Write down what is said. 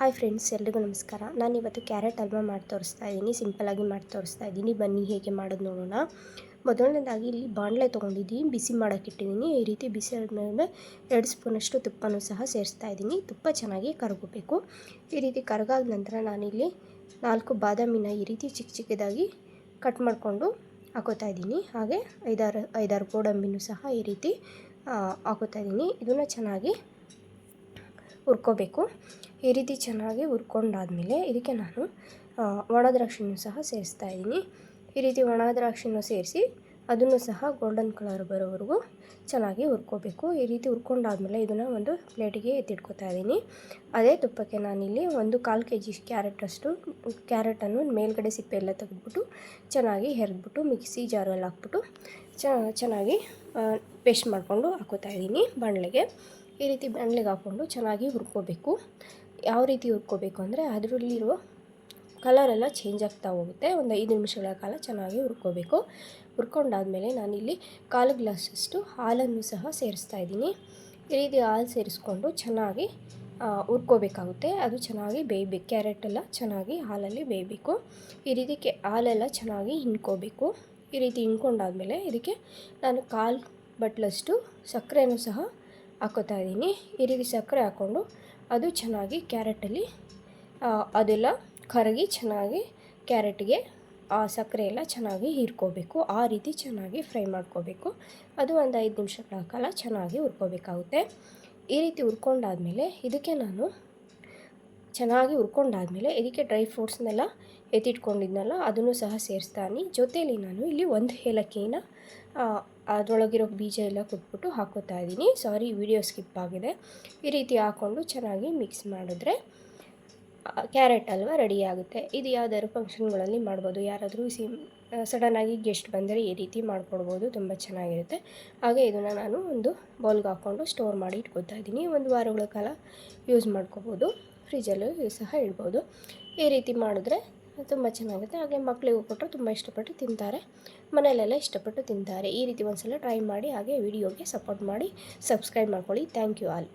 Hi friends, ಎಲ್ರಿಗೂ ನಮಸ್ಕಾರ. ನಾನು ಇವತ್ತು ಕ್ಯಾರೆಟ್ ಹಲ್ವಾ ಮಾಡಿ ತೋರಿಸ್ತಾ ಇದ್ದೀನಿ ಸಿಂಪಲಾಗಿ ಮಾಡಿ ತೋರಿಸ್ತಾ ಇದ್ದೀನಿ ಬನ್ನಿ, ಹೇಗೆ ಮಾಡೋದು ನೋಡೋಣ. ಮೊದಲನೇದಾಗಿ ಇಲ್ಲಿ ಬಾಣಲೆ ತೊಗೊಂಡಿದ್ದೀನಿ. ಬಿಸಿ ಮಾಡೋಕ್ಕೆ ಇಟ್ಟಿದ್ದೀನಿ. ಈ ರೀತಿ ಬಿಸಿ ಆದಮೇಲೆ ಎರಡು ಸ್ಪೂನಷ್ಟು ತುಪ್ಪನೂ ಸಹ ಸೇರಿಸ್ತಾ ಇದ್ದೀನಿ ತುಪ್ಪ ಚೆನ್ನಾಗಿ ಕರಗಬೇಕು. ಈ ರೀತಿ ಕರಗಾದ ನಂತರ ನಾನಿಲ್ಲಿ ನಾಲ್ಕು ಬಾದಾಮಿನ ಈ ರೀತಿ ಚಿಕ್ಕ ಚಿಕ್ಕದಾಗಿ ಕಟ್ ಮಾಡಿಕೊಂಡು ಹಾಕೋತಾ ಇದ್ದೀನಿ ಹಾಗೆ ಐದಾರು ಐದಾರು ಗೋಡಂಬಿನೂ ಸಹ ಈ ರೀತಿ ಹಾಕೋತಾ ಇದ್ದೀನಿ ಇದನ್ನು ಚೆನ್ನಾಗಿ ಹುರ್ಕೋಬೇಕು. ಈ ರೀತಿ ಚೆನ್ನಾಗಿ ಹುರ್ಕೊಂಡಾದ್ಮೇಲೆ ಇದಕ್ಕೆ ನಾನು ಒಣ ದ್ರಾಕ್ಷಿನೂ ಸಹ ಸೇರಿಸ್ತಾ ಇದ್ದೀನಿ. ಈ ರೀತಿ ಒಣ ದ್ರಾಕ್ಷಿನೂ ಸೇರಿಸಿ ಅದನ್ನು ಸಹ ಗೋಲ್ಡನ್ ಕಲರ್ ಬರೋವರೆಗೂ ಚೆನ್ನಾಗಿ ಹುರ್ಕೋಬೇಕು. ಈ ರೀತಿ ಹುರ್ಕೊಂಡಾದ್ಮೇಲೆ ಇದನ್ನು ಒಂದು ಪ್ಲೇಟಿಗೆ ಎತ್ತಿಟ್ಕೊತಾ ಇದ್ದೀನಿ. ಅದೇ ತುಪ್ಪಕ್ಕೆ ನಾನಿಲ್ಲಿ ಒಂದು ಕಾಲು ಕೆ ಜಿ ಕ್ಯಾರೆಟಷ್ಟು ಕ್ಯಾರೆಟನ್ನು ಮೇಲ್ಗಡೆ ಸಿಪ್ಪೆ ಎಲ್ಲ ತೆಗೆದ್ಬಿಟ್ಟು ಚೆನ್ನಾಗಿ ಹೆರೆದ್ಬಿಟ್ಟು ಮಿಕ್ಸಿ ಜಾರಲ್ಲಿ ಹಾಕ್ಬಿಟ್ಟು ಚೆನ್ನಾಗಿ ಪೇಸ್ಟ್ ಮಾಡಿಕೊಂಡು ಹಾಕೋತಾ ಇದ್ದೀನಿ ಬಾಣಲೆಗೆ ಈ ರೀತಿ ಬಾಣಲೆಗೆ ಹಾಕ್ಕೊಂಡು ಚೆನ್ನಾಗಿ ಹುರ್ಕೋಬೇಕು. ಯಾವ ರೀತಿ ಹುರ್ಕೋಬೇಕು ಅಂದರೆ ಅದರಲ್ಲಿರೋ ಕಲರೆಲ್ಲ ಚೇಂಜ್ ಆಗ್ತಾ ಹೋಗುತ್ತೆ. ಒಂದು ಐದು ನಿಮಿಷಗಳ ಕಾಲ ಚೆನ್ನಾಗಿ ಹುರ್ಕೋಬೇಕು. ಹುರ್ಕೊಂಡಾದಮೇಲೆ ನಾನಿಲ್ಲಿ ಕಾಲು ಗ್ಲಾಸಷ್ಟು ಹಾಲನ್ನು ಸಹ ಸೇರಿಸ್ತಾ ಇದ್ದೀನಿ. ಈ ರೀತಿ ಹಾಲು ಸೇರಿಸ್ಕೊಂಡು ಚೆನ್ನಾಗಿ ಹುರ್ಕೋಬೇಕಾಗುತ್ತೆ. ಅದು ಚೆನ್ನಾಗಿ ಬೇಯಬೇಕು. ಕ್ಯಾರೆಟ್ ಎಲ್ಲ ಚೆನ್ನಾಗಿ ಹಾಲಲ್ಲಿ ಬೇಯಬೇಕು. ಈ ರೀತಿ ಕೆ, ಹಾಲೆಲ್ಲ ಚೆನ್ನಾಗಿ ಹಿಂಡ್ಕೋಬೇಕು. ಈ ರೀತಿ ಹಿಂಡ್ಕೊಂಡಾದಮೇಲೆ ಇದಕ್ಕೆ ನಾನು ಕಾಲು ಬಟ್ಲಷ್ಟು ಸಕ್ಕರೆನೂ ಸಹ ಹಾಕೋತಾ ಇದ್ದೀನಿ. ಈ ರೀತಿ ಸಕ್ಕರೆ ಹಾಕ್ಕೊಂಡು ಅದು ಚೆನ್ನಾಗಿ ಕ್ಯಾರೆಟಲ್ಲಿ ಅದೆಲ್ಲ ಕರಗಿ ಚೆನ್ನಾಗಿ ಕ್ಯಾರೆಟ್ಗೆ, ಆ ಸಕ್ಕರೆ ಎಲ್ಲ ಚೆನ್ನಾಗಿ ಹೀರ್ಕೋಬೇಕು. ಆ ರೀತಿ ಚೆನ್ನಾಗಿ ಫ್ರೈ ಮಾಡ್ಕೋಬೇಕು. ಅದು ಒಂದು ಐದು ನಿಮಿಷಗಳ ಕಾಲ ಚೆನ್ನಾಗಿ ಹುರ್ಕೋಬೇಕಾಗುತ್ತೆ. ಈ ರೀತಿ ಹುರ್ಕೊಂಡಾದಮೇಲೆ ಇದಕ್ಕೆ ನಾನು ಚೆನ್ನಾಗಿ ಹುರ್ಕೊಂಡಾದಮೇಲೆ ಇದಕ್ಕೆ ಡ್ರೈ ಫ್ರೂಟ್ಸ್ನೆಲ್ಲ ಎತ್ತಿಟ್ಕೊಂಡಿದ್ನಲ್ಲ, ಅದನ್ನು ಸಹ ಸೇರಿಸ್ತಾನೆ. ಜೊತೇಲಿ ನಾನು ಇಲ್ಲಿ ಒಂದು ಏಲಕ್ಕಿನ ಅದರೊಳಗಿರೋ ಬೀಜ ಎಲ್ಲ ಕೊಟ್ಬಿಟ್ಟು ಹಾಕೋತಾ ಇದ್ದೀನಿ. ಸಾರಿ ವಿಡಿಯೋ ಸ್ಕಿಪ್ ಆಗಿದೆ. ಈ ರೀತಿ ಹಾಕ್ಕೊಂಡು ಚೆನ್ನಾಗಿ ಮಿಕ್ಸ್ ಮಾಡಿದ್ರೆ ಕ್ಯಾರೆಟ್ ಹಲ್ವ ರೆಡಿ ಆಗುತ್ತೆ. ಇದು ಯಾವ್ದಾದ್ರು ಫಂಕ್ಷನ್ಗಳಲ್ಲಿ ಮಾಡ್ಬೋದು. ಯಾರಾದರೂ ಸಿ ಸಡನ್ನಾಗಿ ಗೆಸ್ಟ್ ಬಂದರೆ ಈ ರೀತಿ ಮಾಡ್ಕೊಡ್ಬೋದು. ತುಂಬ ಚೆನ್ನಾಗಿರುತ್ತೆ. ಹಾಗೆ ಇದನ್ನು ನಾನು ಒಂದು ಬೌಲ್ಗೆ ಹಾಕ್ಕೊಂಡು ಸ್ಟೋರ್ ಮಾಡಿ ಇಟ್ಕೊತಾ ಇದ್ದೀನಿ. ಒಂದು ವಾರಗಳ ಕಾಲ ಯೂಸ್ ಮಾಡ್ಕೋಬೋದು. ಫ್ರಿಜ್ಜಲ್ಲೂ ಸಹ ಇಡ್ಬೋದು. ಈ ರೀತಿ ಮಾಡಿದ್ರೆ ತುಂಬ ಚೆನ್ನಾಗುತ್ತೆ ಹಾಗೆ ಮಕ್ಕಳಿಗೂ ಕೊಟ್ಟರೆ ತುಂಬ ಇಷ್ಟಪಟ್ಟು ತಿಂತಾರೆ. ಮನೆಯಲ್ಲೆಲ್ಲ ಇಷ್ಟಪಟ್ಟು ತಿಂತಾರೆ. ಈ ರೀತಿ ಒಂದು ಸಲ ಟ್ರೈ ಮಾಡಿ ಹಾಗೆ ವಿಡಿಯೋಗೆ ಸಪೋರ್ಟ್ ಮಾಡಿ ಸಬ್ಸ್ಕ್ರೈಬ್ ಮಾಡ್ಕೊಳ್ಳಿ. Thank you all